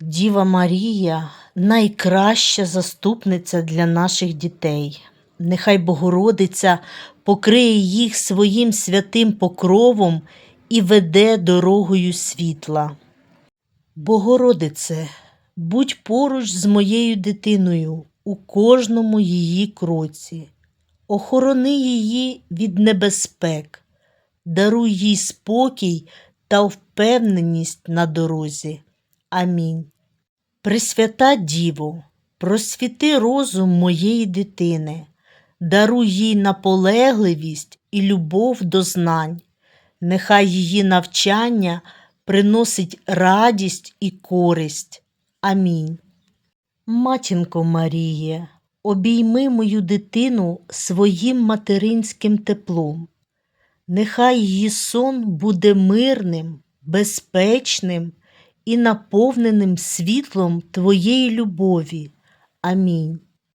Діва Марія найкраща заступниця для наших дітей. Нехай Богородиця покриє їх своїм святим покровом і веде дорогою світла. Богородице, будь поруч з моєю дитиною у кожному її кроці. Охорони її від небезпек, даруй їй спокій та впевненість на дорозі. Амінь. Пресвята Діво, просвіти розум моєї дитини, даруй їй наполегливість і любов до знань. Нехай її навчання приносить радість і користь. Амінь. Матінко Маріє, обійми мою дитину своїм материнським теплом. Нехай її сон буде мирним, безпечним і наповненим світлом Твоєї любові. Амінь.